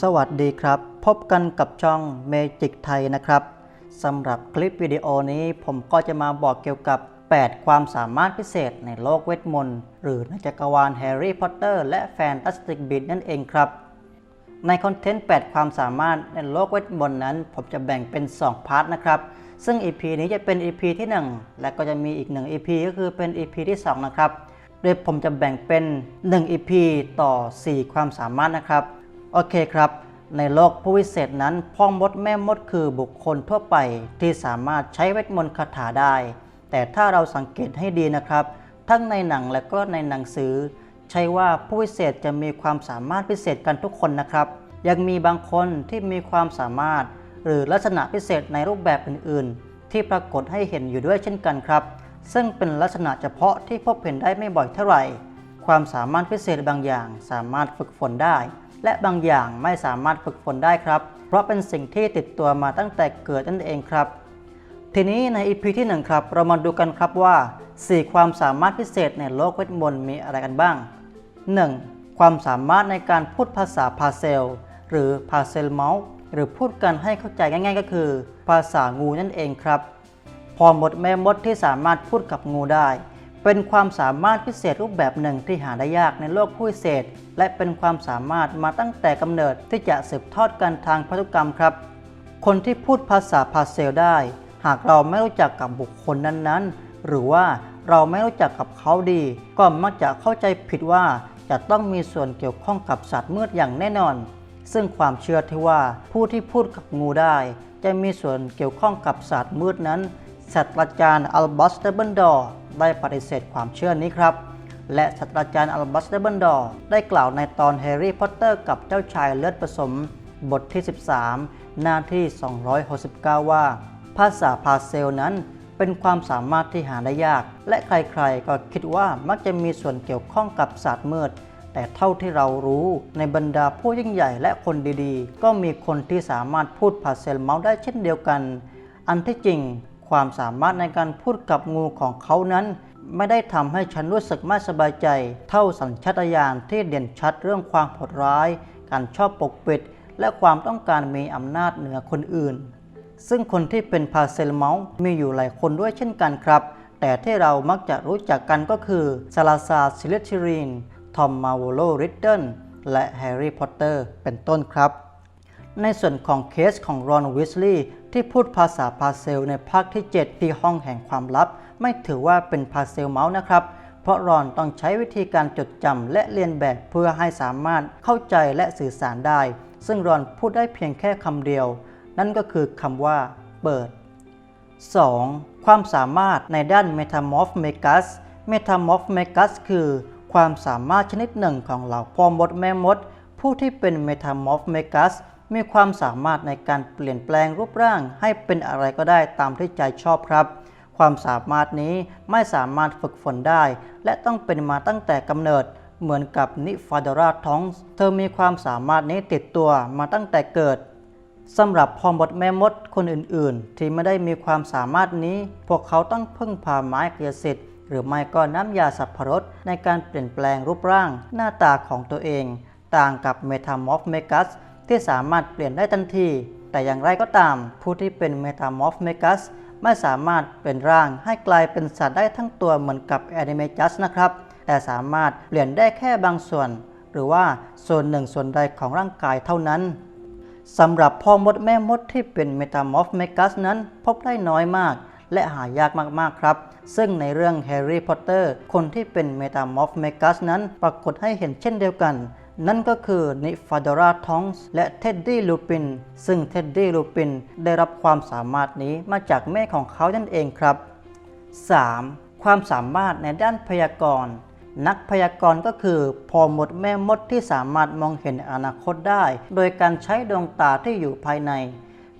สวัสดีครับ พบกันกับช่องเมจิกไทยนะครับสำหรับคลิปวิดีโอนี้ผมก็จะมาบอกเกี่ยวกับ 8 ความสามารถพิเศษในโลกเวทมนต์ หรือในจักรวาลแฮร์รี่พอตเตอร์และแฟนตาสติกบีดนั่นเองครับ ในคอนเทนต์ 8 ความสามารถในโลกเวทมนต์นั้น ผมจะแบ่งเป็น 2 พาร์ทนะครับ ซึ่ง EP นี้จะเป็น EP ที่ 1 และก็จะมีอีก 1 EP ก็คือเป็น EP ที่ 2 นะครับ โดยผมจะแบ่งเป็น 1 EP ต่อ 4 ความสามารถนะครับ โอเคครับ ในโลกผู้วิเศษนั้นพ่อมดแม่มดคือบุคคลทั่วไปที่สามารถใช้เวทมนต์คาถาได้ แต่ถ้าเราสังเกตให้ดีนะครับ ทั้งในหนังและก็ในหนังสือ ใช่ว่าผู้วิเศษจะมีความสามารถพิเศษกันทุกคนนะครับ ยังมีบางคนที่มีความสามารถ หรือลักษณะพิเศษในรูปแบบอื่น ๆ ที่ปรากฏให้เห็นอยู่ด้วยเช่นกันครับ ซึ่งเป็นลักษณะเฉพาะที่พบเห็นได้ไม่บ่อยเท่าไหร่ ความสามารถพิเศษบางอย่างสามารถฝึกฝนได้ และบางอย่างไม่สามารถฝึกฝนได้ครับ เพราะเป็นสิ่งที่ติดตัวมาตั้งแต่เกิดนั่นเองครับ ทีนี้ใน EP ที่1ครับ เรามาดูกันครับว่า 4 ความสามารถพิเศษในโลกเวทมนต์มีอะไรกันบ้าง 1. ความสามารถในการพูดภาษาพาเซล หรือพาเซลเมาส์หรือพูดกันให้เข้าใจง่ายๆ ก็คือ ภาษางูนั่นเองครับ พอหมดแม่มดที่สามารถพูดกับงูได้ เป็นความสามารถพิเศษรูปแบบหนึ่งที่หาได้ยากในโลกผู้พิเศษ และเป็นความสามารถมาตั้งแต่กำเนิดที่จะสืบทอดกันทางพันธุกรรมครับ คนที่พูดภาษาพาเซลได้ หากเราไม่รู้จักกับบุคคลนั้นๆ หรือว่าเราไม่รู้จักกับเขาดี ก็มักจะเข้าใจผิดว่าจะต้องมีส่วนเกี่ยวข้องกับสัตว์มืดอย่างแน่นอน ซึ่งความเชื่อที่ว่าผู้ที่พูดกับงูได้ จะมีส่วนเกี่ยวข้องกับสัตว์มืดนั้นศาสตราจารย์อัลบัสเดเบิลดอร์ ได้ปฏิเสธความเชื่อนี้ครับ และศาสตราจารย์อัลบัสเดเบิลดอร์ได้กล่าวในตอนแฮร์รี่พอตเตอร์กับเจ้าชายเลือดผสม บทที่ 13 หน้าที่ 269 ว่า ภาษาพาเซลนั้นเป็นความสามารถที่หาได้ยาก และใครๆ ก็คิดว่ามักจะมีส่วนเกี่ยวข้องกับศาสตร์มืด แต่เท่าที่เรารู้ในบรรดาผู้ยิ่งใหญ่และคนดีๆ ก็มีคนที่สามารถพูดพาเซลเมาส์ได้เช่นเดียวกัน อันที่จริง ความสามารถในการพูดกับงูของเขานั้น ไม่ได้ทำให้ฉันรู้สึกไม่สบายใจ เท่าสัญชาตญาณที่เด่นชัดเรื่องความโหดร้าย การชอบปกปิด และความต้องการมีอำนาจเหนือคนอื่น ซึ่งคนที่เป็นพาเซลเมาส์มีอยู่หลายคนด้วยเช่นกันครับ แต่ที่เรามักจะรู้จักกันก็คือซาลาซาซิเลติรีนทอมมาโวโลริดเดิลและแฮร์รี่พอตเตอร์เป็นต้นครับ ในส่วนของเคสของรอนวิสลีย์ ที่พูดภาษาพาเซลในภาคที่ 7 ที่ห้องแห่งความลับ ไม่ถือว่าเป็นพาเซลเมาส์นะครับ เพราะรอนต้องใช้วิธีการจดจำและเรียนแบบเพื่อให้สามารถเข้าใจและสื่อสารได้ ซึ่งรอนพูดได้เพียงแค่คำเดียว นั่นก็คือคำว่า เปิด 2. ความสามารถในด้าน Metamorph Megas Metamorph Megas คือ ความสามารถชนิดหนึ่งของเหล่าพ่อมดแม่มด ผู้ที่เป็น Metamorph Megas มีความสามารถในการเปลี่ยนแปลงรูปร่าง ให้เป็นอะไรก็ได้ตามที่ใจชอบครับ ความสามารถนี้ไม่สามารถฝึกฝนได้ และต้องเป็นมาตั้งแต่กำเนิด เหมือนกับนิฟาดราทอง เธอมีความสามารถนี้ติดตัวมาตั้งแต่เกิดสำหรับพ่อมดแม่มดคนอื่นๆ ที่ไม่ได้มีความสามารถนี้ พวกเขาต้องพึ่งพาไม้กายสิทธิ์หรือไม่ก็น้ำยาสับพรสในการเปลี่ยนแปลงรูปร่างหน้าตาของตัวเอง ต่างกับเมทามอร์ฟเมกัส ที่สามารถเปลี่ยนได้ทันที แต่อย่างไรก็ตาม ผู้ที่เป็นเมทามอร์ฟเมกัสไม่สามารถเปลี่ยนร่างให้กลายเป็นสัตว์ได้ทั้งตัวเหมือนกับแอนิเมจัสนะครับ แต่สามารถเปลี่ยนได้แค่บางส่วน หรือว่าส่วนหนึ่งส่วนใดของร่างกายเท่านั้นสำหรับพ่อมดแม่มดที่เป็นเมตามอร์ฟเมกัสนั้นพบได้น้อยมาก และหายากมากๆครับ ซึ่งในเรื่องแฮร์รี่พอตเตอร์คนที่เป็นเมตามอร์ฟเมกัสนั้นปรากฏให้เห็นเช่นเดียวกัน นั่นก็คือนิฟาดราทองส์และเท็ดดี้ลูปิน ซึ่งเท็ดดี้ลูปินได้รับความสามารถนี้มาจากแม่ของเขานั่นเองครับ 3. ความสามารถในด้านพยากรณ์ นักพยากรณ์ก็คือพอมดแม่มดที่สามารถมองเห็นอนาคตได้ โดยการใช้ดวงตาที่อยู่ภายใน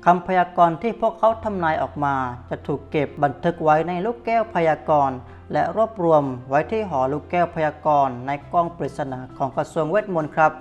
คำพยากรณ์ที่พวกเขาทำนายออกมา จะถูกเก็บบันทึกไว้ในลูกแก้วพยากรณ์และรวบรวมไว้ที่หอลูกแก้วพยากรณ์ในกล้องปริศนาของกระทรวงเวทมนต์ครับ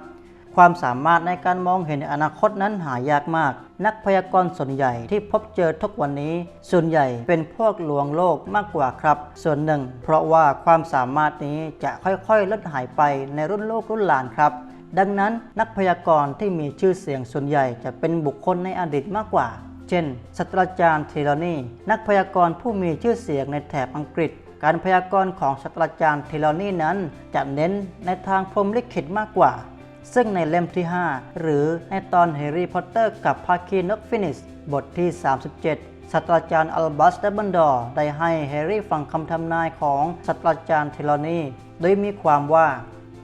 ความสามารถในการมองเห็นอนาคตนั้นหายากมาก นักพยากรณ์ส่วนใหญ่ที่พบเจอทุกวันนี้ ส่วนใหญ่เป็นพวกลวงโลกมากกว่าครับ ส่วนหนึ่ง เพราะว่าความสามารถนี้จะค่อยๆลดหายไปในรุ่นลูกรุ่นหลานครับ ดังนั้นนักพยากรณ์ที่มีชื่อเสียงส่วนใหญ่จะเป็นบุคคลในอดีตมากกว่า เช่นศาสตราจารย์เทเลนีนักพยากรณ์ผู้มีชื่อเสียงในแถบอังกฤษ การพยากรณ์ของศาสตราจารย์เทเลนีนั้นจะเน้นในทางพรมลิขิตมากกว่า ซึ่งในเล่มที่ 5 หรือในตอนแฮร์รี่พอตเตอร์กับภาคีนกฟินิชบทที่ 37ศาสตราจารย์อัลบัสเดบเบิลดอร์ได้ให้แฮร์รี่ฟังคำทำนายของศาสตราจารย์เทเลนีโดยมีความว่า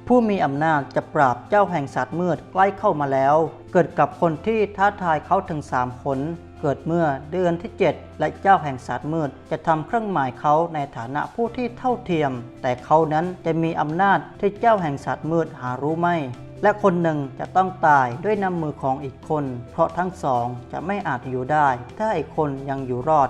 ผู้มีอำนาจจะปราบเจ้าแห่งศาสตร์มืดใกล้เข้ามาแล้ว เกิดกับคนที่ท้าทายเขาถึง3คนเกิดเมื่อเดือนที่ 7 และเจ้าแห่งศาสตร์มืด จะทำเครื่องหมายเขาในฐานะผู้ที่เท่าเทียม แต่เขานั้นจะมีอำนาจที่เจ้าแห่งศาสตร์มืดหารู้ไม่ และคนหนึ่งจะต้องตายด้วยน้ำมือของอีกคน เพราะทั้งสองจะไม่อาจอยู่ได้ ถ้าอีกคนยังอยู่รอด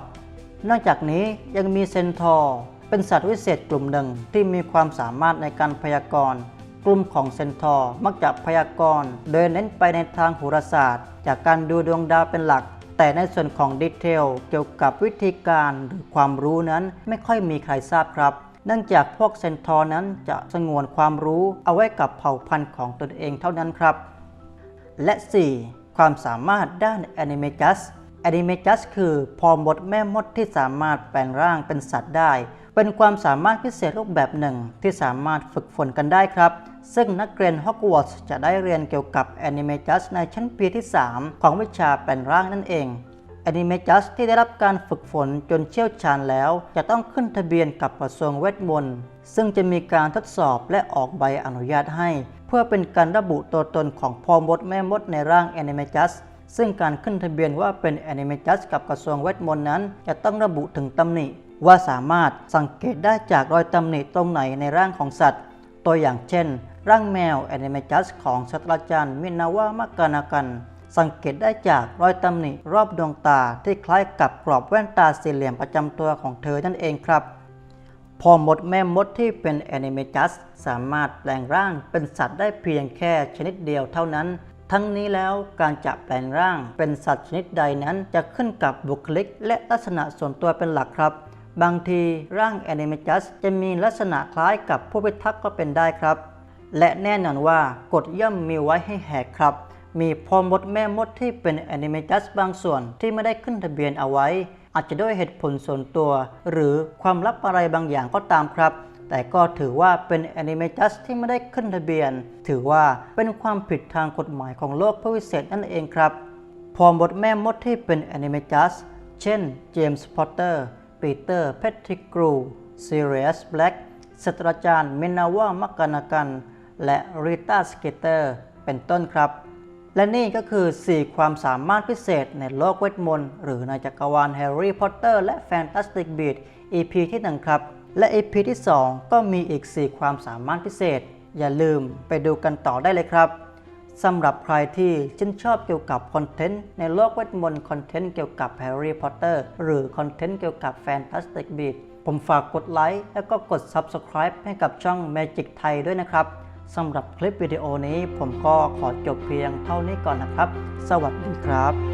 นอกจากนี้ยังมีเซนทอร์เป็นสัตว์วิเศษกลุ่มหนึ่งที่มีความสามารถในการพยากรณ์ กลุ่มของเซนทอร์มักจะพยากรณ์โดยเน้นไปในทางโหราศาสตร์ จากการดูดวงดาวเป็นหลัก แต่ในส่วนของดีเทลเกี่ยวกับวิธีการหรือความรู้นั้นไม่ค่อยมีใครทราบครับ เนื่องจากพวกเซนทอร์นั้นจะสงวนความรู้เอาไว้กับเผ่าพันธุ์ของตนเองเท่านั้นครับ และ 4. ความสามารถด้าน Animagus Animagus คือพอมดแม่มดที่สามารถแปลงร่างเป็นสัตว์ได้ เป็นความสามารถพิเศษรูปแบบหนึ่งที่สามารถฝึกฝนกันได้ครับ ซึ่งนักเรียนฮอกวอตส์จะได้เรียนเกี่ยวกับ Animagus ในชั้นปีที่ 3 ของวิชาแปลงร่างนั่นเอง Animagus ที่ได้รับการฝึกฝนจนเชี่ยวชาญแล้ว จะต้องขึ้นทะเบียนกับกระทรวงเวทมนต์ซึ่งจะมีการทดสอบและออกใบอนุญาตให้ เพื่อเป็นการระบุตัวตนของพ่อมดแม่มดในร่าง Animagus ซึ่งการขึ้นทะเบียนว่าเป็น Animagus กับกระทรวงเวทมนต์นั้น จะต้องระบุถึงตำหนิ ว่าสามารถสังเกตได้จากรอยตำหนิตรงไหนในร่างของสัตว์ ตัวอย่างเช่น ร่างแมว Animagus ของศาสตราจารย์มินาวะมักานากัน สังเกตได้จากรอยตำหนิรอบดวงตาที่คล้ายกับกรอบแว่นตาสี่เหลี่ยมประจำตัวของเธอนั่นเองครับ พอมดแม่มดที่เป็นแอนิเมจัสสามารถแปลงร่างเป็นสัตว์ได้เพียงแค่ชนิดเดียวเท่านั้น ทั้งนี้แล้วการจะแปลงร่างเป็นสัตว์ชนิดใดนั้นจะขึ้นกับบุคลิก และลักษณะส่วนตัวเป็นหลักครับ บางทีร่างแอนิเมจัสจะมีลักษณะคล้ายกับผู้พิทักษ์ก็เป็นได้ครับ และแน่นอนว่ากฎย่อมมีไว้ให้แหกครับ มีพอมดแม่มดที่เป็นแอนิเมจัสบางส่วนที่ไม่ได้ขึ้นทะเบียนเอาไว้ อาจจะด้วยเหตุผลส่วนตัว หรือความลับอะไรบางอย่างก็ตามครับ แต่ก็ถือว่าเป็นแอนิเมจัสที่ไม่ได้ขึ้นทะเบียน ถือว่าเป็นความผิดทางกฎหมายของโลกผู้วิเศษนั่นเองครับพอมดแม่มดที่เป็นแอนิเมจัสเช่นเจมส์พอตเตอร์ปีเตอร์เพทริกรูซีเรียสแบล็กศาสตราจารย์เมนาวามักกานากัน และริต้าสเกเตอร์เป็นต้นครับ และนี่ก็คือ 4 ความสามารถพิเศษในโลกเวทมนต์หรือในจักรวาลแฮร์รี่พอตเตอร์และแฟนตาสติกบีด EP ที่ 1 ครับ และ EP ที่ 2 ก็มีอีก 4 ความสามารถพิเศษ อย่าลืมไปดูกันต่อได้เลยครับสำหรับใครที่ชื่นชอบเกี่ยวกับคอนเทนต์ในโลกเวทมนต์คอนเทนต์เกี่ยวกับแฮร์รี่พอตเตอร์หรือคอนเทนต์เกี่ยวกับแฟนตาสติกบีดผมฝากกดไลค์แล้วก็กด Subscribe ให้กับช่อง Magic ไทยด้วยนะครับ สำหรับคลิปวิดีโอนี้ผมก็ขอจบเพียงเท่านี้ก่อนนะครับ สวัสดีครับ